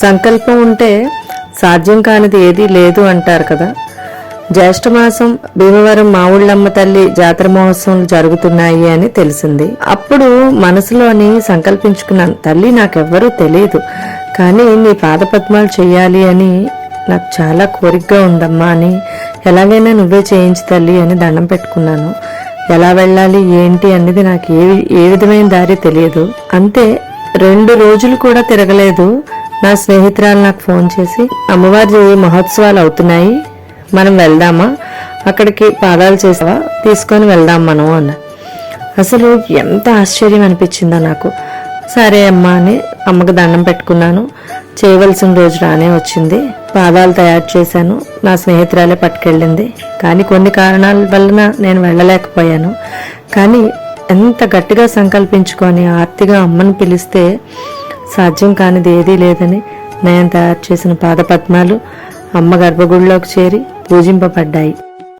సంకల్పం ఉంటే సాధ్యం కానిది ఏదీ లేదు అంటారు కదా. జ్యేష్ఠమాసం భీమవరం మావుళ్ళమ్మ తల్లి జాతర మహోత్సవం జరుగుతున్నాయి అని తెలిసింది. అప్పుడు మనసులోని సంకల్పించుకున్నాను తల్లి నాకెవ్వరూ తెలియదు కానీ నీ పాదపద్మాలు చేయాలి అని నాకు చాలా కోరికగా ఉందమ్మా అని ఎలాగైనా నువ్వే చేయించు తల్లి అని దండం పెట్టుకున్నాను. ఎలా వెళ్ళాలి ఏంటి అనేది నాకు ఏ ఏ విధమైన దారి తెలియదు. అంతే రెండు రోజులు కూడా తిరగలేదు. నా స్నేహితురాలు నాకు ఫోన్ చేసి అమ్మవారి మహోత్సవాలు అవుతున్నాయి మనం వెళ్దామా? అక్కడికి పాదాలు చేసావా? తీసుకొని వెళ్దాం మనం అన్న. అసలు ఎంత ఆశ్చర్యం అనిపించిందా నాకు. సరే అమ్మా అని అమ్మకు దండం పెట్టుకున్నాను. చేయవలసిన రోజు రానే వచ్చింది. పాదాలు తయారు చేశాను. నా స్నేహితురాలే పట్టుకెళ్ళింది. కానీ కొన్ని కారణాల వలన నేను వెళ్ళలేకపోయాను. కానీ ఎంత గట్టిగా సంకల్పించుకొని ఆర్తిగా అమ్మను పిలిస్తే సాధ్యం కానిది ఏదీ లేదని నయం తయారు చేసిన పాదపద్మాలు అమ్మ గర్భగుడిలోకి చేరి పూజింపబడ్డాయి.